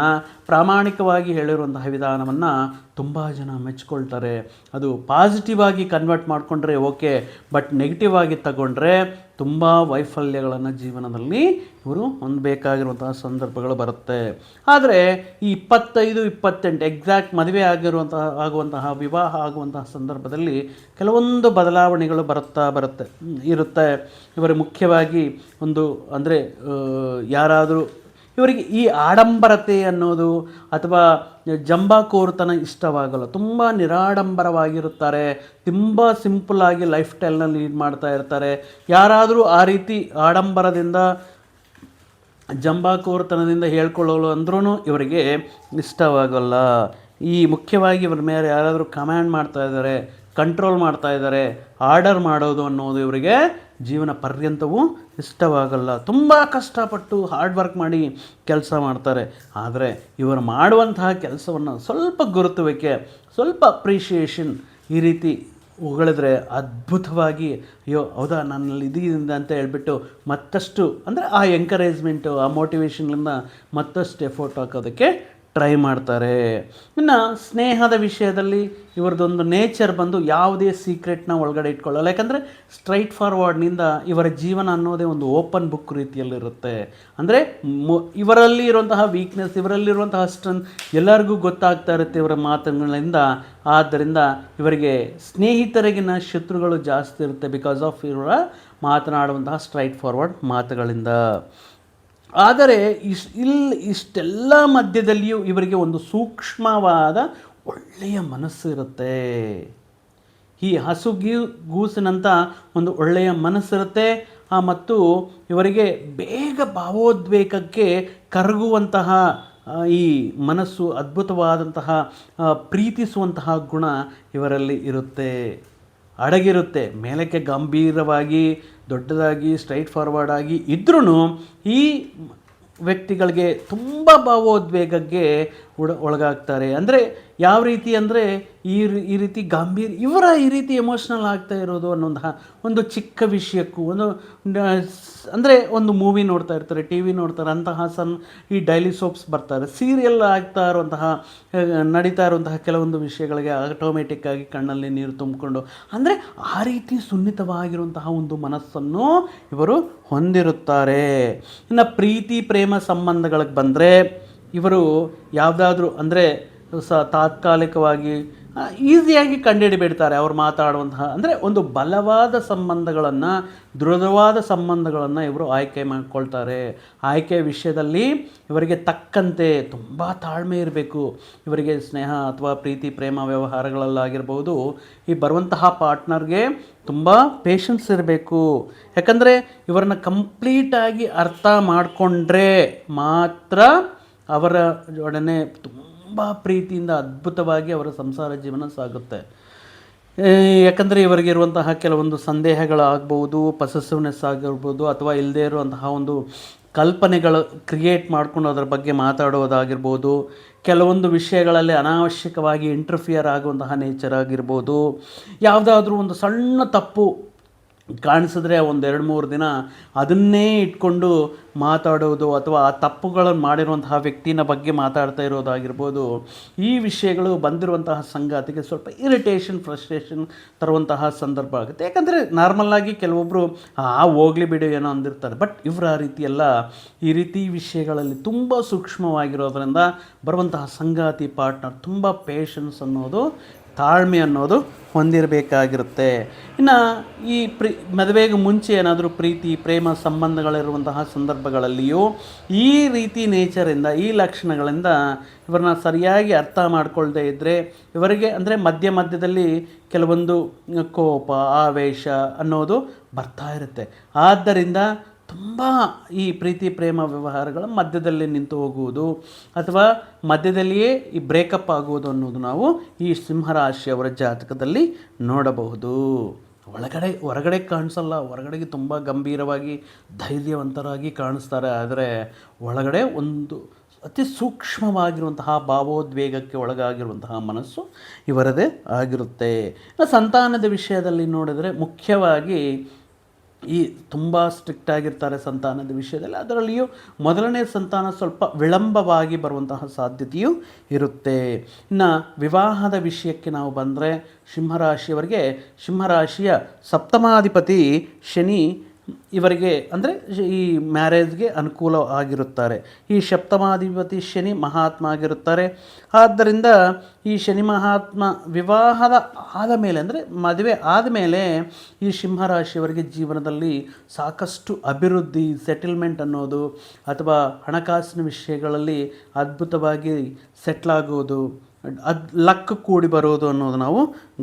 ಪ್ರಾಮಾಣಿಕವಾಗಿ ಹೇಳಿರುವಂತಹ ವಿಧಾನವನ್ನು ತುಂಬ ಜನ ಮೆಚ್ಕೊಳ್ತಾರೆ. ಅದು ಪಾಸಿಟಿವ್ ಆಗಿ ಕನ್ವರ್ಟ್ ಮಾಡಿಕೊಂಡ್ರೆ ಓಕೆ ಬಟ್ ನೆಗೆಟಿವ್ ಆಗಿ ತಗೊಂಡ್ರೆ ತುಂಬ ವೈಫಲ್ಯಗಳನ್ನು ಜೀವನದಲ್ಲಿ ಇವರು ಹೊಂದಬೇಕಾಗಿರುವಂತಹ ಸಂದರ್ಭಗಳು ಬರುತ್ತೆ. ಆದರೆ ಈ ಇಪ್ಪತ್ತೈದು, ಇಪ್ಪತ್ತೆಂಟು ಎಕ್ಸಾಕ್ಟ್ ಮದುವೆ ಆಗಿರುವಂತಹ, ಆಗುವಂತಹ, ವಿವಾಹ ಆಗುವಂತಹ ಸಂದರ್ಭದಲ್ಲಿ ಕೆಲವೊಂದು ಬದಲಾವಣೆಗಳು ಬರುತ್ತಾ ಬರುತ್ತೆ ಇರುತ್ತೆ. ಇವರು ಮುಖ್ಯವಾಗಿ ಒಂದು ಅಂದರೆ ಯಾರಾದರೂ ಇವರಿಗೆ ಈ ಆಡಂಬರತೆ ಅನ್ನೋದು ಅಥವಾ ಜಂಬಾಕೋರ್ತನ ಇಷ್ಟವಾಗಲ್ಲ. ತುಂಬ ನಿರಾಡಂಬರವಾಗಿರುತ್ತಾರೆ. ತುಂಬ ಆಗಿ ಲೈಫ್ ಸ್ಟೈಲ್ನಲ್ಲಿ ಲೀಡ್ ಮಾಡ್ತಾ ಇರ್ತಾರೆ. ಯಾರಾದರೂ ಆ ರೀತಿ ಆಡಂಬರದಿಂದ ಜಂಬಾಕೋರ್ತನದಿಂದ ಹೇಳ್ಕೊಳ್ಳಲು ಅಂದ್ರೂ ಇವರಿಗೆ ಇಷ್ಟವಾಗಲ್ಲ. ಈ ಮುಖ್ಯವಾಗಿ ಇವ್ರ ಮೇಲೆ ಯಾರಾದರೂ ಕಮ್ಯಾಂಡ್ ಮಾಡ್ತಾ ಇದ್ದಾರೆ, ಕಂಟ್ರೋಲ್ ಮಾಡ್ತಾ ಇದ್ದಾರೆ, ಆರ್ಡರ್ ಮಾಡೋದು ಅನ್ನೋದು ಇವರಿಗೆ ಜೀವನ ಪರ್ಯಂತವೂ ಇಷ್ಟವಾಗಲ್ಲ. ತುಂಬ ಕಷ್ಟಪಟ್ಟು ಹಾರ್ಡ್ ವರ್ಕ್ ಮಾಡಿ ಕೆಲಸ ಮಾಡ್ತಾರೆ. ಆದರೆ ಇವರು ಮಾಡುವಂತಹ ಕೆಲಸವನ್ನು ಸ್ವಲ್ಪ ಗುರುತುವಿಕೆ, ಸ್ವಲ್ಪ ಅಪ್ರಿಷಿಯೇಷನ್ ಈ ರೀತಿ ಹೊಗಳಿದ್ರೆ ಅದ್ಭುತವಾಗಿ, ಅಯ್ಯೋ ಹೌದಾ ನನ್ನಲ್ಲಿ ಇದೀನಿಂದ ಅಂತ ಹೇಳ್ಬಿಟ್ಟು ಮತ್ತಷ್ಟು ಅಂದರೆ ಆ ಎಂಕರೇಜ್ಮೆಂಟು ಆ ಮೋಟಿವೇಶನ್ಗಳನ್ನ ಮತ್ತಷ್ಟು ಎಫೋರ್ಟ್ ಹಾಕೋದಕ್ಕೆ ಟ್ರೈ ಮಾಡ್ತಾರೆ. ಇನ್ನು ಸ್ನೇಹದ ವಿಷಯದಲ್ಲಿ ಇವರದೊಂದು ನೇಚರ್ ಬಂದು ಯಾವುದೇ ಸೀಕ್ರೆಟ್ನ ಒಳಗಡೆ ಇಟ್ಕೊಳ್ಳಲ್ಲ. ಯಾಕಂದರೆ ಸ್ಟ್ರೈಟ್ ಫಾರ್ವರ್ಡ್ನಿಂದ ಇವರ ಜೀವನ ಅನ್ನೋದೇ ಒಂದು ಓಪನ್ ಬುಕ್ ರೀತಿಯಲ್ಲಿರುತ್ತೆ. ಅಂದರೆ ಮೊ, ಇವರಲ್ಲಿ ಇರುವಂತಹ ವೀಕ್ನೆಸ್ ಇವರಲ್ಲಿರುವಂತಹ ಸ್ಟ್ರೆಂತ್ ಎಲ್ಲರಿಗೂ ಗೊತ್ತಾಗ್ತಾ ಇರುತ್ತೆ ಇವರ ಮಾತುಗಳಿಂದ. ಆದ್ದರಿಂದ ಇವರಿಗೆ ಸ್ನೇಹಿತರಿಗಿನ ಶತ್ರುಗಳು ಜಾಸ್ತಿ ಇರುತ್ತೆ ಬಿಕಾಸ್ ಆಫ್ ಇವರ ಮಾತನಾಡುವಂತಹ ಸ್ಟ್ರೈಟ್ ಫಾರ್ವರ್ಡ್ ಮಾತುಗಳಿಂದ. ಆದರೆ ಇಷ್ ಇಲ್ಲಿ ಇಷ್ಟೆಲ್ಲ ಮಧ್ಯದಲ್ಲಿಯೂ ಇವರಿಗೆ ಒಂದು ಸೂಕ್ಷ್ಮವಾದ ಒಳ್ಳೆಯ ಮನಸ್ಸು ಇರುತ್ತೆ. ಈ ಹಸುಗಿ ಗೂಸಿನಂಥ ಒಂದು ಒಳ್ಳೆಯ ಮನಸ್ಸಿರುತ್ತೆ ಮತ್ತು ಇವರಿಗೆ ಬೇಗ ಭಾವೋದ್ವೇಗಕ್ಕೆ ಕರಗುವಂತಹ ಈ ಮನಸ್ಸು ಅದ್ಭುತವಾದಂತಹ ಪ್ರೀತಿಸುವಂತಹ ಗುಣ ಇವರಲ್ಲಿ ಇರುತ್ತೆ. ಅಡಗಿರುತ್ತೆ. ಮೇಲಕ್ಕೆ ಗಂಭೀರವಾಗಿ ದೊಡ್ಡದಾಗಿ ಸ್ಟ್ರೈಟ್ ಫಾರ್ವರ್ಡ್ ಆಗಿ ಇದ್ರೂ ಈ ವ್ಯಕ್ತಿಗಳಿಗೆ ತುಂಬ ಭಾವೋದ್ವೇಗಕ್ಕೆ ಉಡ ಒಳಗಾಗ್ತಾರೆ. ಅಂದರೆ ಯಾವ ರೀತಿ ಅಂದರೆ ಈ ಈ ರೀತಿ ಗಂಭೀರ ಇವರ ಈ ರೀತಿ ಎಮೋಷ್ನಲ್ ಆಗ್ತಾ ಇರೋದು ಅನ್ನೋಂತಹ ಒಂದು ಚಿಕ್ಕ ವಿಷಯಕ್ಕೂ ಒಂದು ಅಂದರೆ ಒಂದು ಮೂವಿ ನೋಡ್ತಾ ಇರ್ತಾರೆ ಟಿ ವಿ ನೋಡ್ತಾರೆ, ಅಂತಹ ಸನ್ ಈ ಡೈಲಿ ಸೋಪ್ಸ್ ಬರ್ತಾರೆ. ಸೀರಿಯಲ್ ಆಗ್ತಾ ಇರುವಂತಹ ನಡೀತಾ ಇರುವಂತಹ ಕೆಲವೊಂದು ವಿಷಯಗಳಿಗೆ ಆಟೋಮೆಟಿಕ್ಕಾಗಿ ಕಣ್ಣಲ್ಲಿ ನೀರು ತುಂಬಿಕೊಂಡು, ಅಂದರೆ ಆ ರೀತಿ ಸುನ್ನಿತವಾಗಿರುವಂತಹ ಒಂದು ಮನಸ್ಸನ್ನು ಇವರು ಹೊಂದಿರುತ್ತಾರೆ. ಇನ್ನು ಪ್ರೀತಿ, ಪ್ರೇಮ ಸಂಬಂಧಗಳಿಗೆ ಬಂದರೆ ಇವರು ಯಾವುದಾದ್ರೂ ಅಂದರೆ ಸ ತಾತ್ಕಾಲಿಕವಾಗಿ ಈಸಿಯಾಗಿ ಕಂಡುಹಿಡಿಬಿಡ್ತಾರೆ ಅವ್ರು ಮಾತಾಡುವಂತಹ, ಅಂದರೆ ಒಂದು ಬಲವಾದ ಸಂಬಂಧಗಳನ್ನು, ದೃಢವಾದ ಸಂಬಂಧಗಳನ್ನು ಇವರು ಆಯ್ಕೆ ಮಾಡಿಕೊಳ್ತಾರೆ. ಆಯ್ಕೆ ವಿಷಯದಲ್ಲಿ ಇವರಿಗೆ ತಕ್ಕಂತೆ ತುಂಬ ತಾಳ್ಮೆ ಇರಬೇಕು. ಇವರಿಗೆ ಸ್ನೇಹ ಅಥವಾ ಪ್ರೀತಿ, ಪ್ರೇಮ ವ್ಯವಹಾರಗಳಲ್ಲಾಗಿರ್ಬೋದು. ಈ ಬರುವಂತಹ ಪಾರ್ಟ್ನರ್ಗೆ ತುಂಬ ಪೇಷನ್ಸ್ ಇರಬೇಕು. ಯಾಕಂದರೆ ಇವರನ್ನ ಕಂಪ್ಲೀಟಾಗಿ ಅರ್ಥ ಮಾಡಿಕೊಂಡ್ರೆ ಮಾತ್ರ ಅವರ ಒಡನೆ ತುಂಬ ಪ್ರೀತಿಯಿಂದ ಅದ್ಭುತವಾಗಿ ಅವರ ಸಂಸಾರ ಜೀವನ ಸಾಗುತ್ತೆ. ಯಾಕಂದರೆ ಇವರಿಗೆ ಇರುವಂತಹ ಕೆಲವೊಂದು ಸಂದೇಹಗಳಾಗ್ಬೋದು ಪಸಸಿವ್ನೆಸ್ ಆಗಿರ್ಬೋದು, ಅಥವಾ ಇಲ್ಲದೇ ಇರುವಂತಹ ಒಂದು ಕಲ್ಪನೆಗಳು ಕ್ರಿಯೇಟ್ ಮಾಡ್ಕೊಂಡು ಅದರ ಬಗ್ಗೆ ಮಾತಾಡೋದಾಗಿರ್ಬೋದು, ಕೆಲವೊಂದು ವಿಷಯಗಳಲ್ಲಿ ಅನಾವಶ್ಯಕವಾಗಿ ಇಂಟರ್ಫಿಯರ್ ಆಗುವಂತಹ ನೇಚರ್ ಆಗಿರ್ಬೋದು, ಯಾವುದಾದ್ರೂ ಒಂದು ಸಣ್ಣ ತಪ್ಪು ಕಾಣಿಸಿದ್ರೆ ಒಂದು ಎರಡು ಮೂರು ದಿನ ಅದನ್ನೇ ಇಟ್ಕೊಂಡು ಮಾತಾಡೋದು ಅಥವಾ ಆ ತಪ್ಪುಗಳನ್ನು ಮಾಡಿರುವಂತಹ ವ್ಯಕ್ತಿನ ಬಗ್ಗೆ ಮಾತಾಡ್ತಾ ಇರೋದಾಗಿರ್ಬೋದು. ಈ ವಿಷಯಗಳು ಬಂದಿರುವಂತಹ ಸಂಗಾತಿಗೆ ಸ್ವಲ್ಪ ಇರಿಟೇಷನ್ ಫ್ರಸ್ಟ್ರೇಷನ್ ತರುವಂತಹ ಸಂದರ್ಭ ಆಗುತ್ತೆ. ಯಾಕಂದರೆ ನಾರ್ಮಲ್ಲಾಗಿ ಕೆಲವೊಬ್ಬರು ಆ, ಹೋಗ್ಲಿ ಬಿಡು, ಏನೋ ಅಂದಿರ್ತಾರೆ. ಬಟ್ ಇವರು ಆ ರೀತಿಯೆಲ್ಲ ಈ ರೀತಿ ವಿಷಯಗಳಲ್ಲಿ ತುಂಬ ಸೂಕ್ಷ್ಮವಾಗಿರೋದ್ರಿಂದ ಬರುವಂತಹ ಸಂಗಾತಿ ಪಾರ್ಟ್ನರ್ ತುಂಬ ಪೇಷನ್ಸ್ ಅನ್ನೋದು ತಾಳ್ಮೆ ಅನ್ನೋದು ಹೊಂದಿರಬೇಕಾಗಿರುತ್ತೆ. ಇನ್ನು ಈ ಪ್ರಿ, ಮದುವೆಗೆ ಮುಂಚೆ ಏನಾದರೂ ಪ್ರೀತಿ, ಪ್ರೇಮ ಸಂಬಂಧಗಳಿರುವಂತಹ ಸಂದರ್ಭಗಳಲ್ಲಿಯೂ ಈ ರೀತಿ ನೇಚರಿಂದ ಈ ಲಕ್ಷಣಗಳಿಂದ ಇವರನ್ನ ಸರಿಯಾಗಿ ಅರ್ಥ ಮಾಡಿಕೊಳ್ಳದೇ ಇದ್ದರೆ ಇವರಿಗೆ ಅಂದರೆ ಮಧ್ಯ ಮಧ್ಯದಲ್ಲಿ ಕೆಲವೊಂದು ಕೋಪ, ಆವೇಶ ಅನ್ನೋದು ಬರ್ತಾ ಇರುತ್ತೆ. ಆದ್ದರಿಂದ ತುಂಬ ಈ ಪ್ರೀತಿ, ಪ್ರೇಮ ವ್ಯವಹಾರಗಳ ಮಧ್ಯದಲ್ಲಿ ನಿಂತು ಹೋಗುವುದು ಅಥವಾ ಮಧ್ಯದಲ್ಲಿಯೇ ಈ ಬ್ರೇಕಪ್ ಆಗುವುದು ಅನ್ನೋದು ನಾವು ಈ ಸಿಂಹರಾಶಿಯವರ ಜಾತಕದಲ್ಲಿ ನೋಡಬಹುದು. ಒಳಗಡೆ, ಹೊರಗಡೆ ಕಾಣಿಸಲ್ಲ. ಹೊರಗಡೆಗೆ ತುಂಬ ಗಂಭೀರವಾಗಿ ಧೈರ್ಯವಂತರಾಗಿ ಕಾಣಿಸ್ತಾರೆ. ಆದರೆ ಒಳಗಡೆ ಒಂದು ಅತಿ ಸೂಕ್ಷ್ಮವಾಗಿರುವಂತಹ ಭಾವೋದ್ವೇಗಕ್ಕೆ ಒಳಗಾಗಿರುವಂತಹ ಮನಸ್ಸು ಇವರದೇ ಆಗಿರುತ್ತೆ. ಸಂತಾನದ ವಿಷಯದಲ್ಲಿ ನೋಡಿದರೆ ಮುಖ್ಯವಾಗಿ ಈ ತುಂಬ ಸ್ಟ್ರಿಕ್ಟ್ ಆಗಿರ್ತಾರೆ ಸಂತಾನದ ವಿಷಯದಲ್ಲಿ, ಅದರಲ್ಲಿಯೂ ಮೊದಲನೇ ಸಂತಾನ ಸ್ವಲ್ಪ ವಿಳಂಬವಾಗಿ ಬರುವಂತಹ ಸಾಧ್ಯತೆಯೂ ಇರುತ್ತೆ. ಇನ್ನು ವಿವಾಹದ ವಿಷಯಕ್ಕೆ ನಾವು ಬಂದರೆ, ಸಿಂಹರಾಶಿಯವರಿಗೆ, ಸಿಂಹರಾಶಿಯ ಸಪ್ತಮಾಧಿಪತಿ ಶನಿ ಇವರಿಗೆ ಅಂದರೆ ಈ ಮ್ಯಾರೇಜ್ಗೆ ಅನುಕೂಲ ಆಗಿರುತ್ತಾರೆ. ಈ ಸಪ್ತಮಾಧಿಪತಿ ಶನಿ ಮಹಾತ್ಮ ಆಗಿರುತ್ತಾರೆ. ಆದ್ದರಿಂದ ಈ ಶನಿ ಮಹಾತ್ಮ ವಿವಾಹದ ಆದ ಮೇಲೆ ಅಂದರೆ ಮದುವೆ ಆದಮೇಲೆ ಈ ಸಿಂಹರಾಶಿಯವರಿಗೆ ಜೀವನದಲ್ಲಿ ಸಾಕಷ್ಟು ಅಭಿವೃದ್ಧಿ ಸೆಟಲ್ಮೆಂಟ್ ಅನ್ನೋದು ಅಥವಾ ಹಣಕಾಸಿನ ವಿಷಯಗಳಲ್ಲಿ ಅದ್ಭುತವಾಗಿ ಸೆಟ್ಲಾಗೋದು ಅದ್ ಲಕ್ ಕೂಡಿ ಬರೋದು ಅನ್ನೋದು ನಾವು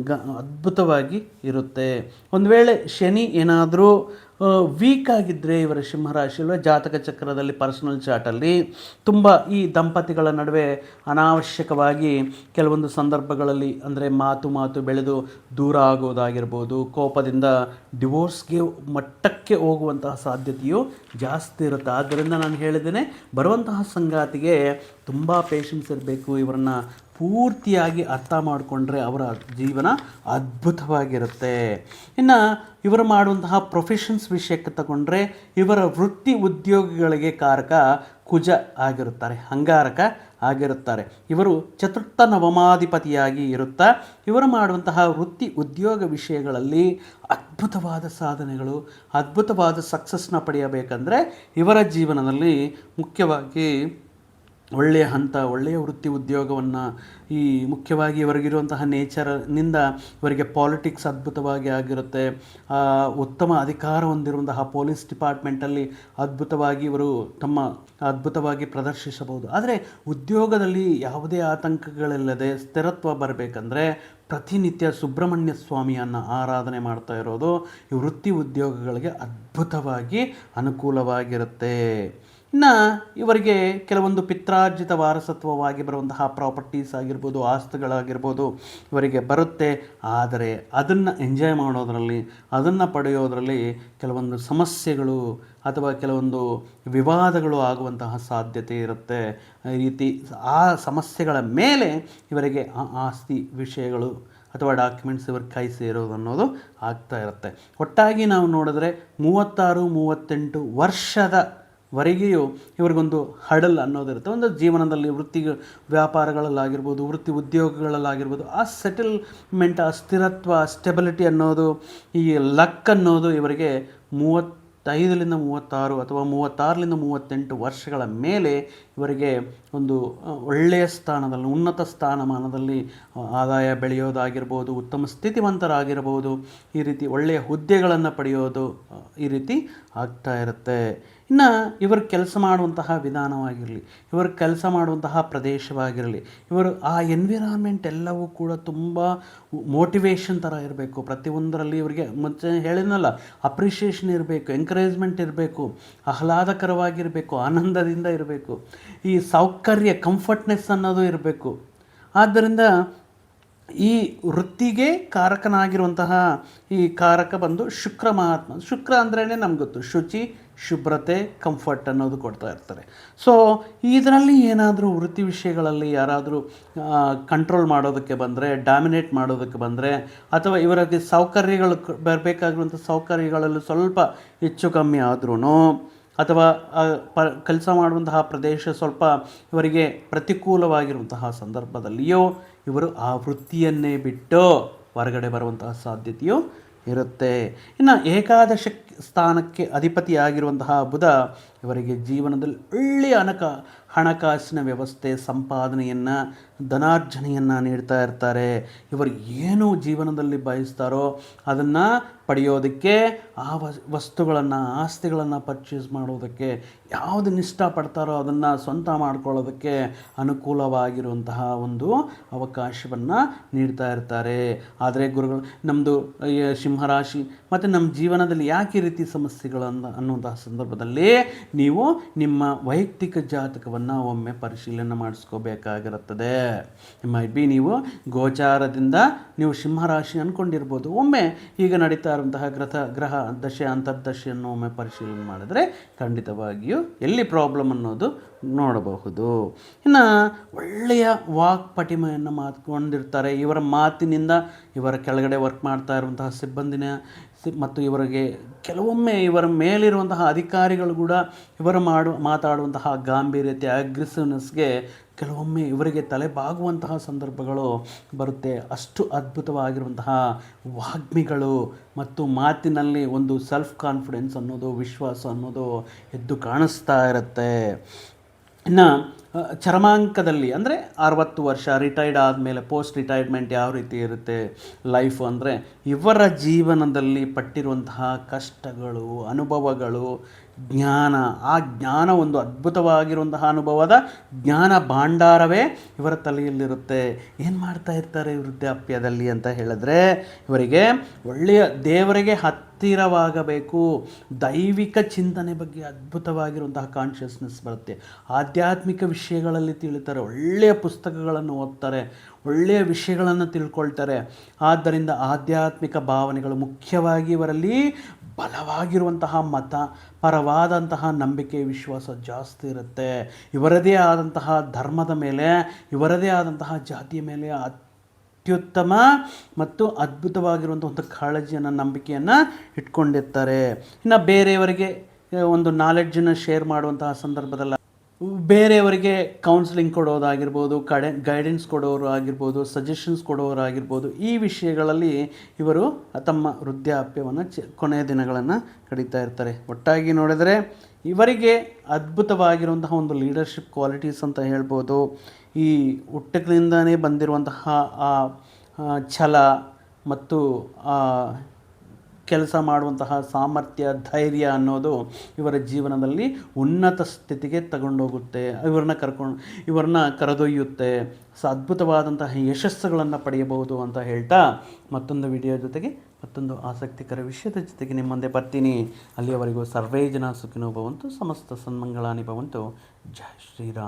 ಗ ಅದ್ಭುತವಾಗಿ ಇರುತ್ತೆ. ಒಂದು ವೇಳೆ ಶನಿ ಏನಾದರೂ ವೀಕ್ ಆಗಿದ್ದರೆ ಇವರ ಸಿಂಹರಾಶಿಯಲ್ಲಿ ಜಾತಕ ಚಕ್ರದಲ್ಲಿ ಪರ್ಸನಲ್ ಚಾರ್ಟಲ್ಲಿ ತುಂಬ ಈ ದಂಪತಿಗಳ ನಡುವೆ ಅನಾವಶ್ಯಕವಾಗಿ ಕೆಲವೊಂದು ಸಂದರ್ಭಗಳಲ್ಲಿ ಅಂದರೆ ಮಾತು ಮಾತು ಬೆಳೆದು ದೂರ ಆಗೋದಾಗಿರ್ಬೋದು, ಕೋಪದಿಂದ ಡಿವೋರ್ಸ್ಗೆ ಮಟ್ಟಕ್ಕೆ ಹೋಗುವಂತಹ ಸಾಧ್ಯತೆಯು ಜಾಸ್ತಿ ಇರುತ್ತೆ. ಆದ್ದರಿಂದ ನಾನು ಹೇಳಿದ್ದೇನೆ, ಬರುವಂತಹ ಸಂಗಾತಿಗೆ ತುಂಬ ಪೇಷನ್ಸ್ ಇರಬೇಕು, ಇವರನ್ನು ಪೂರ್ತಿಯಾಗಿ ಅರ್ಥ ಮಾಡಿಕೊಂಡ್ರೆ ಅವರ ಜೀವನ ಅದ್ಭುತವಾಗಿರುತ್ತೆ. ಇನ್ನು ಇವರು ಮಾಡುವಂತಹ ಪ್ರೊಫೆಷನ್ಸ್ ವಿಷಯಕ್ಕೆ ತಗೊಂಡ್ರೆ ಇವರ ವೃತ್ತಿ ಉದ್ಯೋಗಿಗಳಿಗೆ ಕಾರಕ ಕುಜ ಆಗಿರುತ್ತಾರೆ, ಹಂಗಾರಕ ಆಗಿರುತ್ತಾರೆ. ಇವರು ಚತುರ್ಥ ನವಮಾಧಿಪತಿಯಾಗಿ ಇರುತ್ತಾ, ಇವರು ಮಾಡುವಂತಹ ವೃತ್ತಿ ಉದ್ಯೋಗ ವಿಷಯಗಳಲ್ಲಿ ಅದ್ಭುತವಾದ ಸಾಧನೆಗಳು, ಅದ್ಭುತವಾದ ಸಕ್ಸಸ್ನ ಪಡೆಯಬೇಕಂದ್ರೆ ಇವರ ಜೀವನದಲ್ಲಿ ಮುಖ್ಯವಾಗಿ ಒಳ್ಳೆಯ ಹಂತ, ಒಳ್ಳೆಯ ವೃತ್ತಿ ಉದ್ಯೋಗವನ್ನು ಈ ಮುಖ್ಯವಾಗಿ ಇವರಿಗಿರುವಂತಹ ನೇಚರ್ನಿಂದ ಇವರಿಗೆ ಪಾಲಿಟಿಕ್ಸ್ ಅದ್ಭುತವಾಗಿ ಆಗಿರುತ್ತೆ. ಉತ್ತಮ ಅಧಿಕಾರ ಹೊಂದಿರುವಂತಹ ಪೊಲೀಸ್ ಡಿಪಾರ್ಟ್ಮೆಂಟಲ್ಲಿ ಅದ್ಭುತವಾಗಿ ಇವರು ತಮ್ಮ ಅದ್ಭುತವಾಗಿ ಪ್ರದರ್ಶಿಸಬಹುದು. ಆದರೆ ಉದ್ಯೋಗದಲ್ಲಿ ಯಾವುದೇ ಆತಂಕಗಳಿಲ್ಲದೆ ಸ್ಥಿರತ್ವ ಬರಬೇಕಂದ್ರೆ ಪ್ರತಿನಿತ್ಯ ಸುಬ್ರಹ್ಮಣ್ಯ ಸ್ವಾಮಿಯನ್ನು ಆರಾಧನೆ ಮಾಡ್ತಾ ಇರೋದು ಈ ವೃತ್ತಿ ಉದ್ಯೋಗಗಳಿಗೆ ಅದ್ಭುತವಾಗಿ ಅನುಕೂಲವಾಗಿರುತ್ತೆ. ಇನ್ನು ಇವರಿಗೆ ಕೆಲವೊಂದು ಪಿತ್ರಾರ್ಜಿತ ವಾರಸತ್ವವಾಗಿ ಬರುವಂತಹ ಪ್ರಾಪರ್ಟೀಸ್ ಆಗಿರ್ಬೋದು, ಆಸ್ತಿಗಳಾಗಿರ್ಬೋದು ಇವರಿಗೆ ಬರುತ್ತೆ. ಆದರೆ ಅದನ್ನು ಎಂಜಾಯ್ ಮಾಡೋದರಲ್ಲಿ, ಅದನ್ನು ಪಡೆಯೋದರಲ್ಲಿ ಕೆಲವೊಂದು ಸಮಸ್ಯೆಗಳು ಅಥವಾ ಕೆಲವೊಂದು ವಿವಾದಗಳು ಆಗುವಂತಹ ಸಾಧ್ಯತೆ ಇರುತ್ತೆ. ಈ ರೀತಿ ಆ ಸಮಸ್ಯೆಗಳ ಮೇಲೆ ಇವರಿಗೆ ಆ ಆಸ್ತಿ ವಿಷಯಗಳು ಅಥವಾ ಡಾಕ್ಯುಮೆಂಟ್ಸ್ ಇವ್ರ ಕೈ ಸೇರೋದು ಅನ್ನೋದು ಆಗ್ತಾ ಇರುತ್ತೆ. ಒಟ್ಟಾಗಿ ನಾವು ನೋಡಿದ್ರೆ ಮೂವತ್ತಾರು, ಮೂವತ್ತೆಂಟು ವರ್ಷದ ವರೆಗೆಯೂ ಇವ್ರಿಗೊಂದು ಹಡಲ್ ಅನ್ನೋದಿರುತ್ತೆ. ಒಂದು ಜೀವನದಲ್ಲಿ ವೃತ್ತಿ ವ್ಯಾಪಾರಗಳಲ್ಲಾಗಿರ್ಬೋದು, ವೃತ್ತಿ ಉದ್ಯೋಗಗಳಲ್ಲಾಗಿರ್ಬೋದು, ಆ ಸೆಟಲ್ಮೆಂಟ್ ಆ ಸ್ಥಿರತ್ವ ಸ್ಟೆಬಿಲಿಟಿ ಅನ್ನೋದು, ಈ ಲಕ್ ಅನ್ನೋದು ಇವರಿಗೆ ಮೂವತ್ತೈದರಿಂದ ಮೂವತ್ತಾರು ಅಥವಾ ಮೂವತ್ತಾರರಿಂದ ಮೂವತ್ತೆಂಟು ವರ್ಷಗಳ ಮೇಲೆ ಇವರಿಗೆ ಒಂದು ಒಳ್ಳೆಯ ಸ್ಥಾನದಲ್ಲಿ, ಉನ್ನತ ಸ್ಥಾನಮಾನದಲ್ಲಿ ಆದಾಯ ಬೆಳೆಯೋದಾಗಿರ್ಬೋದು, ಉತ್ತಮ ಸ್ಥಿತಿವಂತರಾಗಿರ್ಬೋದು, ಈ ರೀತಿ ಒಳ್ಳೆಯ ಹುದ್ದೆಗಳನ್ನು ಪಡೆಯೋದು ಈ ರೀತಿ ಆಗ್ತಾ ಇರುತ್ತೆ. ಇನ್ನು ಇವರು ಕೆಲಸ ಮಾಡುವಂತಹ ವಿಧಾನವಾಗಿರಲಿ, ಇವರು ಕೆಲಸ ಮಾಡುವಂತಹ ಪ್ರದೇಶವಾಗಿರಲಿ, ಇವರು ಆ ಎನ್ವಿರಾನ್ಮೆಂಟ್ ಎಲ್ಲವೂ ಕೂಡ ತುಂಬ ಮೋಟಿವೇಶನ್ ಥರ ಇರಬೇಕು. ಪ್ರತಿಯೊಂದರಲ್ಲಿ ಇವರಿಗೆ ಮುಂಚೆ ಹೇಳಿದ್ನಲ್ಲ ಅಪ್ರಿಷಿಯೇಷನ್ ಇರಬೇಕು ಎಂಕರೇಜ್ಮೆಂಟ್ ಇರಬೇಕು, ಆಹ್ಲಾದಕರವಾಗಿರಬೇಕು, ಆನಂದದಿಂದ ಇರಬೇಕು, ಈ ಸೌಕರ್ಯ ಕಂಫರ್ಟ್ನೆಸ್ ಅನ್ನೋದು ಇರಬೇಕು. ಆದ್ದರಿಂದ ಈ ವೃತ್ತಿಗೆ ಕಾರಕನಾಗಿರುವಂತಹ ಈ ಕಾರಕ ಬಂದು ಶುಕ್ರ ಮಹಾತ್ಮ ಶುಕ್ರ ಅಂದ್ರೇ ನಮ್ಗೆ ಗೊತ್ತು, ಶುಚಿ, ಶುಭ್ರತೆ, ಕಂಫರ್ಟ್ ಅನ್ನೋದು ಕೊಡ್ತಾ ಇರ್ತಾರೆ. ಸೊ ಇದರಲ್ಲಿ ಏನಾದರೂ ವೃತ್ತಿ ವಿಷಯಗಳಲ್ಲಿ ಯಾರಾದರೂ ಕಂಟ್ರೋಲ್ ಮಾಡೋದಕ್ಕೆ ಬಂದರೆ ಡಾಮಿನೇಟ್ ಮಾಡೋದಕ್ಕೆ ಬಂದರೆ, ಅಥವಾ ಇವರಿಗೆ ಸೌಕರ್ಯಗಳು ಬರಬೇಕಾಗಿರುವಂಥ ಸೌಕರ್ಯಗಳಲ್ಲೂ ಸ್ವಲ್ಪ ಹೆಚ್ಚು ಕಮ್ಮಿ ಆದ್ರೂ ಅಥವಾ ಪ, ಕೆಲಸ ಮಾಡುವಂತಹ ಪ್ರದೇಶ ಸ್ವಲ್ಪ ಇವರಿಗೆ ಪ್ರತಿಕೂಲವಾಗಿರುವಂತಹ ಸಂದರ್ಭದಲ್ಲಿಯೋ ಇವರು ಆ ವೃತ್ತಿಯನ್ನೇ ಬಿಟ್ಟು ಹೊರಗಡೆ ಬರುವಂತಹ ಸಾಧ್ಯತೆಯು ಇರುತ್ತೆ. ಇನ್ನು ಏಕಾದಶ ಸ್ಥಾನಕ್ಕೆ ಅಧಿಪತಿಯಾಗಿರುವಂತಹ ಬುಧ ಇವರಿಗೆ ಜೀವನದಲ್ಲಿ ಒಳ್ಳೆಯ ಅನಕ ಹಣಕಾಸಿನ ವ್ಯವಸ್ಥೆ, ಸಂಪಾದನೆಯನ್ನು ಧನಾರ್ಜನೆಯನ್ನು ನೀಡ್ತಾ ಇರ್ತಾರೆ. ಇವರು ಏನು ಜೀವನದಲ್ಲಿ ಬಯಸ್ತಾರೋ ಅದನ್ನು ಪಡೆಯೋದಕ್ಕೆ, ಆ ವಸ್ ವಸ್ತುಗಳನ್ನು, ಆಸ್ತಿಗಳನ್ನು ಪರ್ಚೇಸ್ ಮಾಡೋದಕ್ಕೆ ಯಾವುದನ್ನು ಇಷ್ಟಪಡ್ತಾರೋ ಅದನ್ನು ಸ್ವಂತ ಮಾಡ್ಕೊಳ್ಳೋದಕ್ಕೆ ಅನುಕೂಲವಾಗಿರುವಂತಹ ಒಂದು ಅವಕಾಶವನ್ನು ನೀಡ್ತಾ ಇರ್ತಾರೆ. ಆದರೆ ಗುರುಗಳು ನಮ್ಮದು ಸಿಂಹರಾಶಿ ಮತ್ತು ನಮ್ಮ ಜೀವನದಲ್ಲಿ ಯಾಕೆ ರೀತಿ ಸಮಸ್ಯೆಗಳನ್ನು ಅನ್ನುವಂತಹ ಸಂದರ್ಭದಲ್ಲಿ ನೀವು ನಿಮ್ಮ ವೈಯಕ್ತಿಕ ಜಾತಕವನ್ನು ಒಮ್ಮೆ ಪರಿಶೀಲನೆ ಮಾಡಿಸ್ಕೋಬೇಕಾಗಿರುತ್ತದೆ. ಮೈ ಬಿ ನೀವು ಗೋಚಾರದಿಂದ ನೀವು ಸಿಂಹರಾಶಿ ಅಂದ್ಕೊಂಡಿರ್ಬೋದು ಒಮ್ಮೆ ಈಗ ನಡೀತಾ ಇರುವಂತಹ ಗ್ರಹ ಗ್ರಹ ದಶೆ, ಅಂತರ್ದಶೆಯನ್ನು ಒಮ್ಮೆ ಪರಿಶೀಲನೆ ಮಾಡಿದ್ರೆ ಖಂಡಿತವಾಗಿಯೂ ಎಲ್ಲಿ ಪ್ರಾಬ್ಲಮ್ ಅನ್ನೋದು ನೋಡಬಹುದು. ಇನ್ನು ಒಳ್ಳೆಯ ವಾಕ್ ಪಟಿಮೆಯನ್ನು ಮಾತ್ಕೊಂಡಿರ್ತಾರೆ ಇವರ ಮಾತಿನಿಂದ ಇವರ ಕೆಳಗಡೆ ವರ್ಕ್ ಮಾಡ್ತಾ ಇರುವಂತಹ ಸಿಬ್ಬಂದಿನ ಮತ್ತು ಇವರಿಗೆ ಕೆಲವೊಮ್ಮೆ ಇವರ ಮೇಲಿರುವಂತಹ ಅಧಿಕಾರಿಗಳು ಕೂಡ ಇವರು ಮಾಡು, ಮಾತಾಡುವಂತಹ ಗಾಂಭೀರ್ಯತೆ ಅಗ್ರೆಸಿವ್ನೆಸ್ಗೆ ಕೆಲವೊಮ್ಮೆ ಇವರಿಗೆ ತಲೆಬಾಗುವಂತಹ ಸಂದರ್ಭಗಳು ಬರುತ್ತೆ. ಅಷ್ಟು ಅದ್ಭುತವಾಗಿರುವಂತಹ ವಾಗ್ಮಿಗಳು ಮತ್ತು ಮಾತಿನಲ್ಲಿ ಒಂದು ಸೆಲ್ಫ್ ಕಾನ್ಫಿಡೆನ್ಸ್ ಅನ್ನೋದು, ವಿಶ್ವಾಸ ಅನ್ನೋದು ಎದ್ದು ಕಾಣಿಸ್ತಾ ಇರುತ್ತೆ. ಇನ್ನು ಚರಮಾಂಕದಲ್ಲಿ ಅಂದರೆ ಅರವತ್ತು ವರ್ಷ ರಿಟೈರ್ಡ್ ಆದಮೇಲೆ ಪೋಸ್ಟ್ ರಿಟೈರ್ಮೆಂಟ್ ಯಾವ ರೀತಿ ಇರುತ್ತೆ ಲೈಫು ಅಂದರೆ ಇವರ ಜೀವನದಲ್ಲಿ ಪಟ್ಟಿರುವಂತಹ ಕಷ್ಟಗಳು, ಅನುಭವಗಳು, ಜ್ಞಾನ, ಆ ಜ್ಞಾನ ಒಂದು ಅದ್ಭುತವಾಗಿರುವಂತಹ ಅನುಭವದ ಜ್ಞಾನ ಭಾಂಡಾರವೇ ಇವರ ತಲೆಯಲ್ಲಿರುತ್ತೆ. ಏನು ಮಾಡ್ತಾ ಇರ್ತಾರೆ ವೃದ್ಧಾಪ್ಯದಲ್ಲಿ ಅಂತ ಹೇಳಿದ್ರೆ, ಇವರಿಗೆ ಒಳ್ಳೆಯ ದೇವರಿಗೆ ಹತ್ತಿರವಾಗಬೇಕು ದೈವಿಕ ಚಿಂತನೆ ಬಗ್ಗೆ ಅದ್ಭುತವಾಗಿರುವಂತಹ ಕಾನ್ಷಿಯಸ್ನೆಸ್ ಬರುತ್ತೆ. ಆಧ್ಯಾತ್ಮಿಕ ವಿಷಯಗಳಲ್ಲಿ ತಿಳಿತಾರೆ, ಒಳ್ಳೆಯ ಪುಸ್ತಕಗಳನ್ನು ಓದ್ತಾರೆ, ಒಳ್ಳೆಯ ವಿಷಯಗಳನ್ನು ತಿಳ್ಕೊಳ್ತಾರೆ. ಆದ್ದರಿಂದ ಆಧ್ಯಾತ್ಮಿಕ ಭಾವನೆಗಳು ಮುಖ್ಯವಾಗಿ ಇವರಲ್ಲಿ ಬಲವಾಗಿರುವಂತಹ ಮತ, ಪರವಾದಂತಹ ನಂಬಿಕೆ, ವಿಶ್ವಾಸ ಜಾಸ್ತಿ ಇರುತ್ತೆ. ಇವರದೇ ಆದಂತಹ ಧರ್ಮದ ಮೇಲೆ, ಇವರದೇ ಆದಂತಹ ಜಾತಿಯ ಮೇಲೆ ಅತ್ಯುತ್ತಮ ಮತ್ತು ಅದ್ಭುತವಾಗಿರುವಂಥ ಒಂದು ಕಾಳಜಿಯನ್ನು, ನಂಬಿಕೆಯನ್ನು ಇಟ್ಕೊಂಡಿರ್ತಾರೆ. ಇನ್ನು ಬೇರೆಯವರಿಗೆ ಒಂದು ನಾಲೆಡ್ಜನ್ನು ಶೇರ್ ಮಾಡುವಂತಹ ಸಂದರ್ಭದಲ್ಲಿ. ಬೇರೆಯವರಿಗೆ ಕೌನ್ಸಿಲಿಂಗ್ ಕೊಡೋದಾಗಿರ್ಬೋದು ಕಡೆ ಗೈಡೆನ್ಸ್ ಕೊಡೋರು ಆಗಿರ್ಬೋದು ಸಜೆಷನ್ಸ್ ಕೊಡೋರು ಆಗಿರ್ಬೋದು ಈ ವಿಷಯಗಳಲ್ಲಿ ಇವರು ತಮ್ಮ ವೃದ್ಧಾಪ್ಯವನ್ನು ಚ, ಕೊನೆಯ ದಿನಗಳನ್ನು ಕಡಿತಾ ಇರ್ತಾರೆ. ಒಟ್ಟಾಗಿ ನೋಡಿದರೆ ಇವರಿಗೆ ಅದ್ಭುತವಾಗಿರುವಂತಹ ಒಂದು ಲೀಡರ್ಶಿಪ್ ಕ್ವಾಲಿಟೀಸ್ ಅಂತ ಹೇಳ್ಬೋದು. ಈ ಹುಟ್ಟಗಳಿಂದನೇ ಬಂದಿರುವಂತಹ ಆ ಛಲ ಮತ್ತು ಆ ಕೆಲಸ ಮಾಡುವಂತಹ ಸಾಮರ್ಥ್ಯ, ಧೈರ್ಯ ಅನ್ನೋದು ಇವರ ಜೀವನದಲ್ಲಿ ಉನ್ನತ ಸ್ಥಿತಿಗೆ ತಗೊಂಡೋಗುತ್ತೆ. ಇವರನ್ನ ಕರ್ಕೊಂಡು, ಇವರನ್ನ ಕರೆದೊಯ್ಯುತ್ತೆ. ಸ ಅದ್ಭುತವಾದಂತಹ ಯಶಸ್ಸುಗಳನ್ನು ಪಡೆಯಬಹುದು ಅಂತ ಹೇಳ್ತಾ ಮತ್ತೊಂದು ವಿಡಿಯೋ ಜೊತೆಗೆ ಮತ್ತೊಂದು ಆಸಕ್ತಿಕರ ವಿಷಯದ ಜೊತೆಗೆ ನಿಮ್ಮ ಮುಂದೆ ಬರ್ತೀನಿ. ಅಲ್ಲಿಯವರೆಗೂ ಸರ್ವೇ ಜನ ಸುಖಿನೋ ಭವಂತು, ಸಮಸ್ತ ಸನ್ಮಂಗಳಾನಿ ಭವಂತು. ಜಯ ಶ್ರೀರಾಮ್.